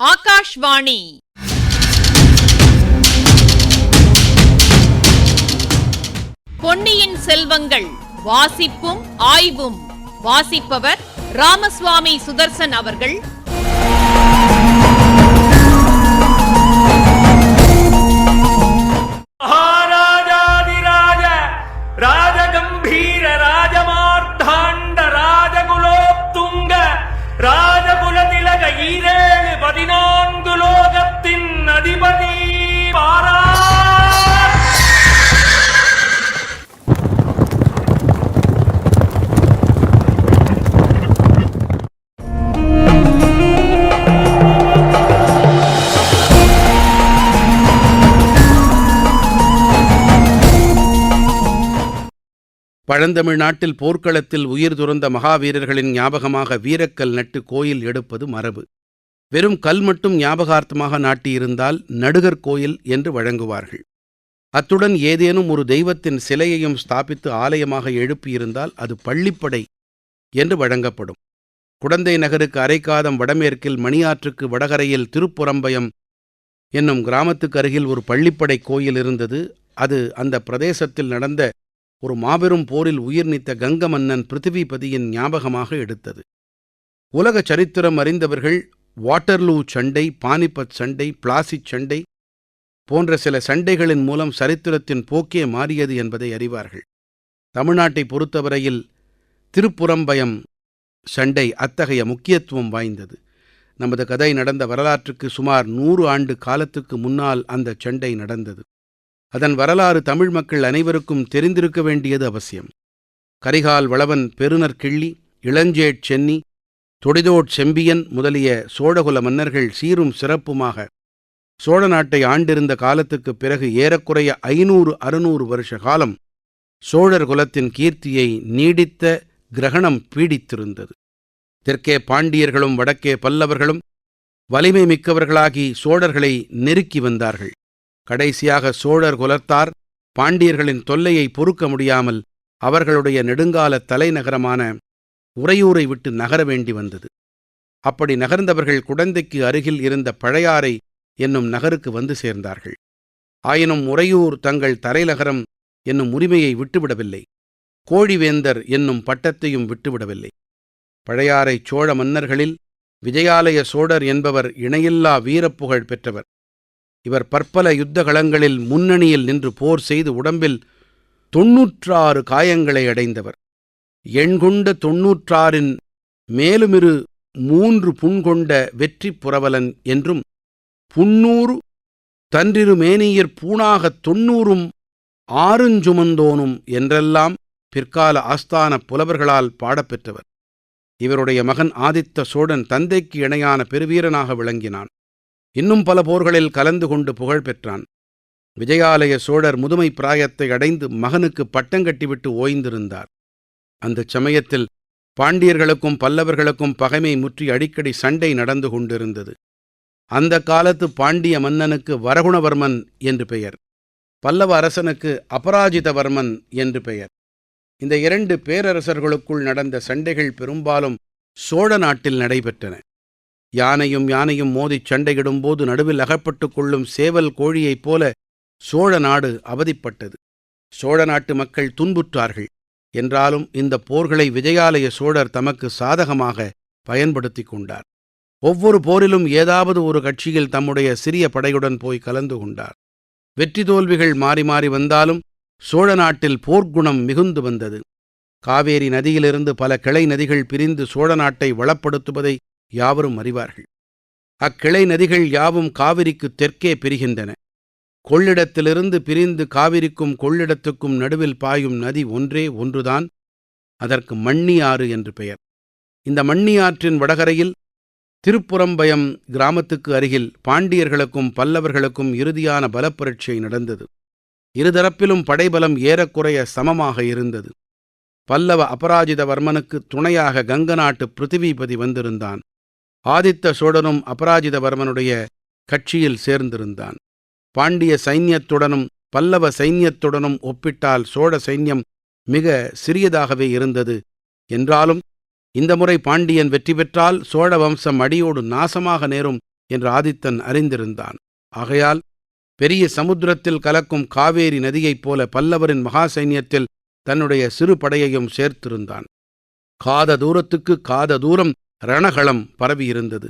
ஆகாஷ்வாணி. பொன்னியின் செல்வங்கள் வாசிப்பும் ஆய்வும். வாசிப்பவர் ராமசுவாமி சுதர்சன் அவர்கள். மகாராஜாதிராஜ ராஜகம்பீர ராஜமார்த்தாண்ட ராஜகுலோத்துங்க ராஜ ஈரேழு பதினான்கு லோகத்தின் அதிபதி பாரா பழந்தமிழ்நாட்டில் போர்க்களத்தில் உயிர் துறந்த மகாவீரர்களின் ஞாபகமாக வீரக்கல் நட்டு கோயில் எடுப்பது மரபு. வெறும் கல் மட்டும் ஞாபகார்த்தமாக நாட்டியிருந்தால் நடுகர் கோயில் என்று வழங்குவார்கள். அத்துடன் ஏதேனும் ஒரு தெய்வத்தின் சிலையையும் ஸ்தாபித்து ஆலயமாக எழுப்பியிருந்தால் அது பள்ளிப்படை என்று வழங்கப்படும். குடந்தை நகருக்கு அரைக்காதம் வடமேற்கில் மணியாற்றுக்கு வடகரையில் திருப்புறம்பயம் என்னும் கிராமத்துக்கு அருகில் ஒரு பள்ளிப்படை கோயில் இருந்தது. அது அந்த பிரதேசத்தில் நடந்த ஒரு மாபெரும் போரில் உயிர் நீத்த கங்க மன்னன் பிருத்திவிபதியின் ஞாபகமாக எடுத்தது. உலக சரித்திரம் அறிந்தவர்கள் வாட்டர்லூ சண்டை பானிபத் சண்டை பிளாசிச் சண்டை போன்ற சில சண்டைகளின் மூலம் சரித்திரத்தின் போக்கே மாறியது என்பதை அறிவார்கள். தமிழ்நாட்டை பொறுத்தவரையில் திருப்புறம்பயம் சண்டை அத்தகைய முக்கியத்துவம் வாய்ந்தது. நமது கதை நடந்த வரலாற்றுக்கு சுமார் நூறு ஆண்டு காலத்துக்கு முன்னால் அந்த சண்டை நடந்தது. அதன் வரலாறு தமிழ் மக்கள் அனைவருக்கும் தெரிந்திருக்க வேண்டியது அவசியம். கரிகால் வளவன் பெருநர் கிள்ளி இளஞ்சேட் சென்னி தொடிதோட் செம்பியன் முதலிய சோழகுல மன்னர்கள் சீரும் சிறப்புமாக சோழ நாட்டை ஆண்டிருந்த காலத்துக்குப் பிறகு ஏறக்குறைய ஐநூறு அறுநூறு வருஷ காலம் சோழர் குலத்தின் கீர்த்தியை நீடித்த கிரகணம் பீடித்திருந்தது. தெற்கே பாண்டியர்களும் வடக்கே பல்லவர்களும் வலிமை மிக்கவர்களாகி சோழர்களை நெருக்கி வந்தார்கள். கடைசியாக சோழர் குலத்தார் பாண்டியர்களின் தொல்லையை பொறுக்க முடியாமல் அவர்களுடைய நெடுங்கால தலைநகரமான உறையூரை விட்டு நகர வேண்டி வந்தது. அப்படி நகர்ந்தவர்கள் குடந்தைக்கு அருகில் இருந்த பழையாறை என்னும் நகருக்கு வந்து சேர்ந்தார்கள். ஆயினும் உறையூர் தங்கள் தலைநகரம் என்னும் உரிமையை விட்டுவிடவில்லை. கோழிவேந்தர் என்னும் பட்டத்தையும் விட்டுவிடவில்லை. பழையாறை சோழ மன்னர்களில் விஜயாலய சோழர் என்பவர் இணையில்லா வீரப்புகழ் பெற்றவர். இவர் பற்பல யுத்த களங்களில் முன்னணியில் நின்று போர் செய்து உடம்பில் தொன்னூற்றாறு காயங்களை அடைந்தவர். எண்கொண்ட தொன்னூற்றாறின் மேலுமிரு மூன்று புண்கொண்ட வெற்றி புரவலன் என்றும் புன்னூறு தன்றிரு மேனியர் பூணாகத் தொன்னூறும் ஆறுஞ்சுமந்தோனும் என்றெல்லாம் பிற்கால ஆஸ்தான புலவர்களால் பாடப்பெற்றவர். இவருடைய மகன் ஆதித்த சோழன் தந்தைக்கு இணையான பெருவீரனாக விளங்கினான். இன்னும் பல போர்களில் கலந்து கொண்டு புகழ் பெற்றான். விஜயாலய சோழர் முதுமை பிராயத்தை அடைந்து மகனுக்கு பட்டங்கட்டிவிட்டு ஓய்ந்திருந்தார். அந்தச் சமயத்தில் பாண்டியர்களுக்கும் பல்லவர்களுக்கும் பகைமை முற்றி அடிக்கடி சண்டை நடந்து கொண்டிருந்தது. அந்த காலத்து பாண்டிய மன்னனுக்கு வரகுணவர்மன் என்று பெயர். பல்லவ அரசனுக்கு அபராஜிதவர்மன் என்று பெயர். இந்த இரண்டு பேரரசர்களுக்குள் நடந்த சண்டைகள் பெரும்பாலும் சோழ நாட்டில் நடைபெற்றன. யானையும் யானையும் மோதிச் சண்டையிடும்போது நடுவில் அகப்பட்டுக் கொள்ளும் சேவல் கோழியைப் போல சோழ நாடு அவதிப்பட்டது. சோழ நாட்டு மக்கள் துன்புற்றார்கள். என்றாலும் இந்த போர்களை விஜயாலய சோழர் தமக்கு சாதகமாக பயன்படுத்திக் கொண்டார். ஒவ்வொரு போரிலும் ஏதாவது ஒரு கட்சியில் தம்முடைய சிறிய படையுடன் போய் கலந்து கொண்டார். வெற்றி தோல்விகள் மாறி மாறி வந்தாலும் சோழ நாட்டில் போர்க்குணம் மிகுந்து வந்தது. காவேரி நதியிலிருந்து பல கிளை நதிகள் பிரிந்து சோழ நாட்டை வளப்படுத்துவதை யாவரும் அறிவார்கள். அக்கிளை நதிகள் யாவும் காவிரிக்கு தெற்கே பிரிகின்றன. கொள்ளிடத்திலிருந்து பிரிந்து காவிரிக்கும் கொள்ளிடத்துக்கும் நடுவில் பாயும் நதி ஒன்றே ஒன்றுதான் அதற்கு மண்ணியாறு என்று பெயர். இந்த மண்ணியாற்றின் வடகரையில் திருப்புறம்பயம் கிராமத்துக்கு அருகில் பாண்டியர்களுக்கும் பல்லவர்களுக்கும் இறுதியான பலப்பரட்சை நடந்தது. இருதரப்பிலும் படைபலம் ஏறக்குறைய சமமாக இருந்தது. பல்லவ அபராஜிதவர்மனுக்கு துணையாக கங்க நாட்டு பிருத்திவிபதி வந்திருந்தான். ஆதித்த சோழனும் அபராஜிதவர்மனுடைய கட்சியில் சேர்ந்திருந்தான். பாண்டிய சைன்யத்துடனும் பல்லவ சைன்யத்துடனும் ஒப்பிட்டால் சோழ சைன்யம் மிக சிறியதாகவே இருந்தது. என்றாலும் இந்த முறை பாண்டியன் வெற்றி பெற்றால் சோழ வம்சம் அடியோடு நாசமாக நேரும் என்று ஆதித்தன் அறிந்திருந்தான். ஆகையால் பெரிய சமுத்திரத்தில் கலக்கும் காவேரி நதியைப் போல பல்லவரின் மகா சைன்யத்தில் தன்னுடைய சிறு படையையும் சேர்த்திருந்தான். காத தூரத்துக்கு காத தூரம் ரணகளம் பரவியிருந்தது.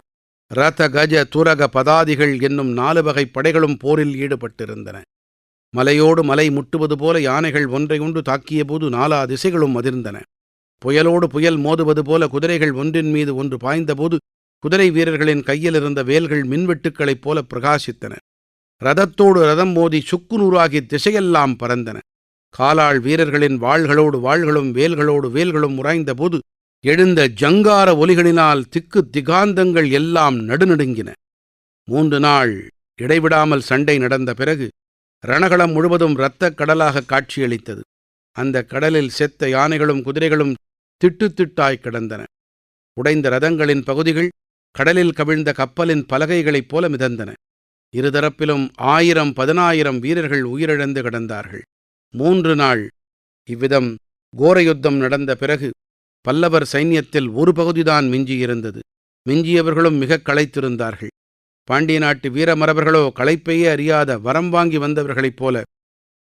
ரத கஜ துரக பதாதிகள் என்னும் நாலு வகை படைகளும் போரில் ஈடுபட்டிருந்தன. மலையோடு மலை முட்டுவது போல யானைகள் ஒன்றையொன்று தாக்கியபோது நாலா திசைகளும் அதிர்ந்தன. புயலோடு புயல் மோதுவது போல குதிரைகள் ஒன்றின் மீது ஒன்று பாய்ந்தபோது குதிரை வீரர்களின் கையில் இருந்த வேல்கள் மின்வெட்டுக்களைப் போல பிரகாசித்தன. ரதத்தோடு ரதம் மோதி சுக்குநூறாகி திசையெல்லாம் பறந்தன. காலாள் வீரர்களின் வாள்களோடு வாள்களும் வேல்களோடு வேல்களும் உராய்ந்தபோது எழுந்த ஜங்கார ஒலிகளினால் திக்கு திகாந்தங்கள் எல்லாம் நடுநடுங்கின. மூன்று நாள் இடைவிடாமல் சண்டை நடந்த பிறகு ரணகளம் முழுவதும் இரத்தக் கடலாக காட்சியளித்தது. அந்த கடலில் செத்த யானைகளும் குதிரைகளும் திட்டு திட்டாய் கிடந்தன. உடைந்த ரதங்களின் பகுதிகள் கடலில் கவிழ்ந்த கப்பலின் பலகைகளைப் போல மிதந்தன. இருதரப்பிலும் ஆயிரம் பதினாயிரம் வீரர்கள் உயிரிழந்து கிடந்தார்கள். மூன்று நாள் இவ்விதம் கோரயுத்தம் நடந்த பிறகு பல்லவர் சைன்யத்தில் ஒரு பகுதிதான் மிஞ்சியிருந்தது. மிஞ்சியவர்களும் மிக களைத்திருந்தார்கள். பாண்டிய நாட்டு வீரமரவர்களோ களைப்பையே அறியாத வரம் வாங்கி வந்தவர்களைப் போல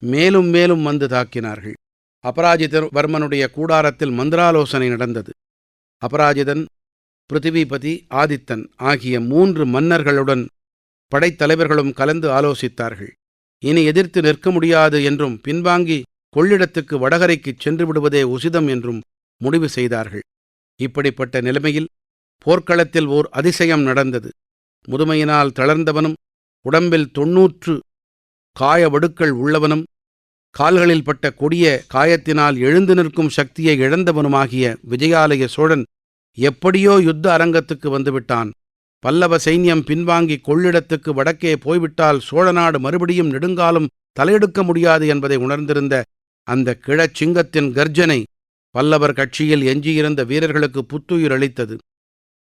மேலும் மேலும் வந்து தாக்கினார்கள். அபராஜித வர்மனுடைய கூடாரத்தில் மந்திராலோசனை நடந்தது. அபராஜிதன் பிருத்திவிபதி ஆதித்தன் ஆகிய மூன்று மன்னர்களுடன் படைத்தலைவர்களும் கலந்து ஆலோசித்தார்கள். இனி எதிர்த்து நிற்க முடியாது என்றும் பின்வாங்கி கொள்ளிடத்துக்கு வடகரைக்குச் சென்று விடுவதே உசிதம் என்றும் முடிவு செய்தார்கள். இப்படிப்பட்ட நிலைமையில் போர்க்களத்தில் ஓர் அதிசயம் நடந்தது. முதுமையினால் தளர்ந்தவனும் உடம்பில் தொன்னூற்று காயவடுக்கள் உள்ளவனும் கால்களில் பட்ட கொடிய காயத்தினால் எழுந்து நிற்கும் சக்தியை இழந்தவனுமாகிய விஜயாலய சோழன் எப்படியோ யுத்த அரங்கத்துக்கு வந்துவிட்டான். பல்லவ சைன்யம் பின்வாங்கி கொள்ளிடத்துக்கு வடக்கே போய்விட்டால் சோழநாடு மறுபடியும் நெடுங்காலம் தலையெடுக்க முடியாது என்பதை உணர்ந்திருந்த அந்த கிழச்சிங்கத்தின் கர்ஜனை பல்லவர் கட்சியில் எஞ்சியிருந்த வீரர்களுக்கு புத்துயிர் அளித்தது.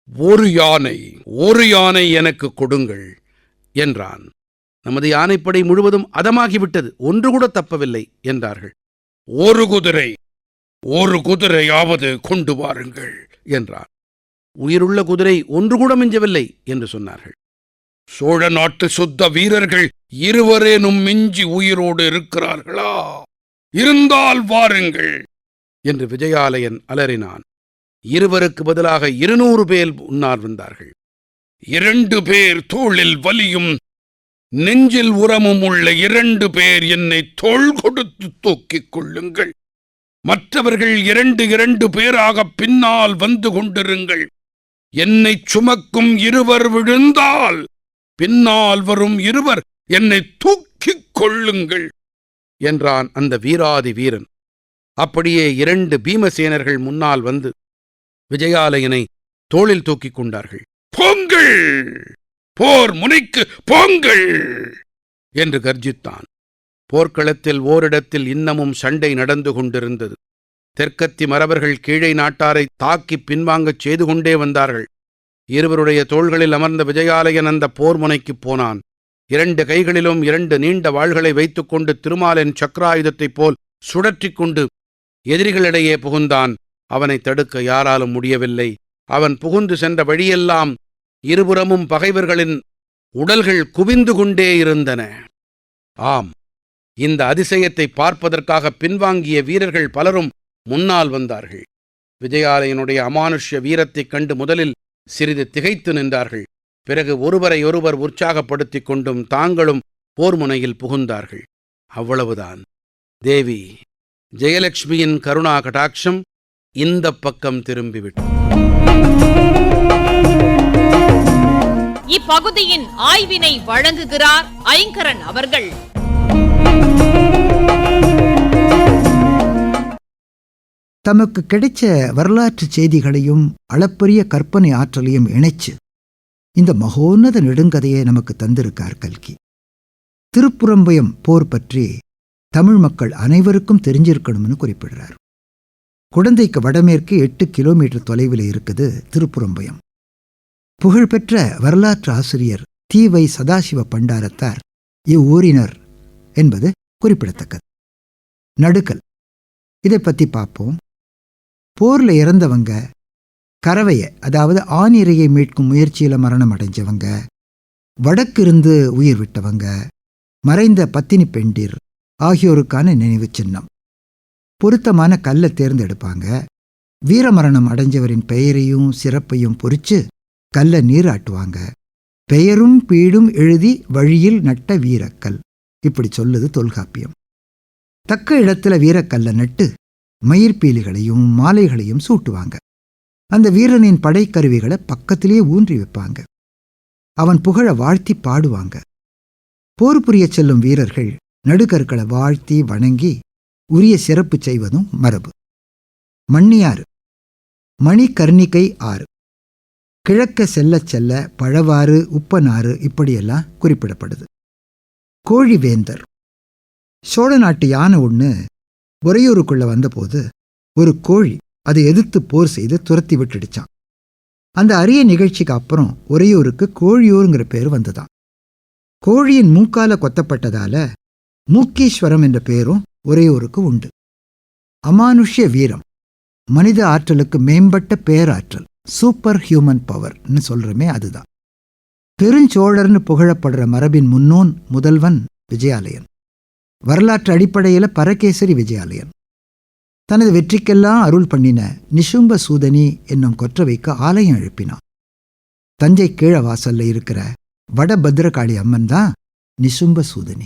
ஒரு யானை ஒரு யானை எனக்கு கொடுங்கள் என்றான். நமது யானைப்படை முழுவதும் அதமாகிவிட்டது ஒன்று கூட தப்பவில்லை என்றார்கள். ஒரு குதிரை ஒரு குதிரையாவது கொண்டு வாருங்கள் என்றான். உயிருள்ள குதிரை ஒன்று கூட மிஞ்சவில்லை என்று சொன்னார்கள். சோழ நாட்டு சுத்த வீரர்கள் இருவரேனும் மிஞ்சி உயிரோடு இருக்கிறார்களா? இருந்தால் வாருங்கள் என்று விஜயாலயன் அலறினான். இருவருக்கு பதிலாக இருநூறு பேர் உன்னார் வந்தார்கள். இரண்டு பேர் தோளில் வலியும் நெஞ்சில் உரமும் உள்ள இரண்டு பேர் என்னை தோள் கொடுத்து தூக்கிக் கொள்ளுங்கள். மற்றவர்கள் இரண்டு இரண்டு பேராக பின்னால் வந்து கொண்டிருங்கள். என்னை சுமக்கும் இருவர் விழுந்தால் பின்னால் வரும் இருவர் என்னை தூக்கிக் கொள்ளுங்கள் என்றான் அந்த வீராதி வீரன். அப்படியே இரண்டு பீமசேனர்கள் முன்னால் வந்து விஜயாலயனை தோளில் தூக்கிக் கொண்டார்கள். போங்கள்! போர் முனைக்கு போங்கள்! என்று கர்ஜித்தான். போர்க்களத்தில் ஓரிடத்தில் இன்னமும் சண்டை நடந்து கொண்டிருந்தது. தெற்கத்தி மறவர்கள் கீழே நாட்டாரை தாக்கி பின்வாங்கச் செய்து கொண்டே வந்தார்கள். இருவருடைய தோள்களில் அமர்ந்த விஜயாலயன் அந்த போர் முனைக்குப் போனான். இரண்டு கைகளிலும் இரண்டு நீண்ட வாள்களை வைத்துக்கொண்டு திருமாலின் சக்கராயுதத்தைப் போல் சுழற்றிக் கொண்டு எதிரிகளிடையே புகுந்தான். அவனை தடுக்க யாராலும் முடியவில்லை. அவன் புகுந்து சென்ற வழியெல்லாம் இருபுறமும் பகைவர்களின் உடல்கள் குவிந்து கொண்டே இருந்தன. ஆம். இந்த அதிசயத்தை பார்ப்பதற்காக பின்வாங்கிய வீரர்கள் பலரும் முன்னால் வந்தார்கள். விஜயாலயனுடைய அமானுஷ்ய வீரத்தைக் கண்டு முதலில் சிறிது திகைத்து நின்றார்கள். பிறகு ஒருவரையொருவர் உற்சாகப்படுத்திக் கொண்டும் தாங்களும் போர் முனையில் புகுந்தார்கள். அவ்வளவுதான். தேவி ஜெயலட்சுமியின் கருணா கடாட்சம் இந்த பக்கம் திரும்பிவிட்டது இப்பகுதியின் ஆய்வினை வழங்குகிறார் ஐங்கரன் அவர்கள். தமக்கு கிடைச்ச வரலாற்று செய்திகளையும் அளப்பரிய கற்பனை ஆற்றலையும் இணைச்சு இந்த மகோன்னத நெடுங்கதையை நமக்கு தந்திருக்கார் கல்கி. திருப்புறம்பயம் போர் பற்றி தமிழ் மக்கள் அனைவருக்கும் தெரிஞ்சிருக்கணும்னு குறிப்பிடுறார். குழந்தைக்கு வடமேற்கு எட்டு கிலோமீட்டர் தொலைவில் இருக்குது திருப்புறம்பயம். புகழ்பெற்ற வரலாற்று ஆசிரியர் தீ வை சதாசிவ பண்டாரத்தார் இவ்வூரினர் என்பது குறிப்பிடத்தக்கது. நடுக்கல். இதை பற்றி பார்ப்போம். போர்ல இறந்தவங்க கறவையை அதாவது ஆணிரையை மீட்கும் முயற்சியில மரணம் அடைஞ்சவங்க வடக்கிருந்து உயிர் விட்டவங்க மறைந்த பத்தினி பெண்டிர் ஆகியோருக்கான நினைவு சின்னம். பொருத்தமான கல்லை தேர்ந்தெடுப்பாங்க. வீரமரணம் அடைஞ்சவரின் பெயரையும் சிறப்பையும் பொறிச்சு கல்லை நீராட்டுவாங்க. பெயரும் பீடும் எழுதி வழியில் நட்ட வீரக்கல். இப்படி சொல்லுது தொல்காப்பியம். தக்க இடத்துல வீரக்கல்லை நட்டு மயிர்பீலிகளையும் மாலைகளையும் சூட்டுவாங்க. அந்த வீரனின் படைக்கருவிகளை பக்கத்திலேயே ஊன்றி வைப்பாங்க. அவன் புகழ வாழ்த்தி பாடுவாங்க. போர் புரியச் செல்லும் வீரர்கள் நடுக்கற்களை வாழ்த்தி வணங்கி உரிய சிறப்பு செய்வதும் மரபு. மண்ணியாறு மணிகர்ணிகை ஆறு. கிழக்க செல்லச் செல்ல பழவாறு உப்பனாறு இப்படியெல்லாம் குறிப்பிடப்படுது. கோழிவேந்தர். சோழ நாட்டு யானை ஒன்று உறையூருக்குள்ளே வந்தபோது ஒரு கோழி அதை எதிர்த்து போர் செய்து துரத்தி விட்டுடுச்சான் அந்த அரிய நிகழ்ச்சிக்கு அப்புறம் உறையூருக்கு கோழியூருங்கிற பேர் வந்ததாம். கோழியின் மூக்கால கொத்தப்பட்டதால மூக்கீஸ்வரம் என்ற பெயரும் உறையூருக்கு உண்டு. அமானுஷ்ய வீரம். மனித ஆற்றலுக்கு மேம்பட்ட பேராற்றல். சூப்பர் ஹியூமன் பவர்னு சொல்றமே அதுதான். பெருஞ்சோழர்னு புகழப்படுற மரபின் முன்னோன் முதல்வன் விஜயாலயன். வரலாற்று அடிப்படையில பரகேசரி விஜயாலயன். தனது வெற்றிக்கெல்லாம் அருள் பண்ணின நிஷும்ப சூதனி என்னும் கொற்றவைக்கு ஆலயம் எழுப்பினான். தஞ்சை கீழ வாசல்ல இருக்கிற வடபத்ரகாளி அம்மன் தான் நிசும்ப சூதனி.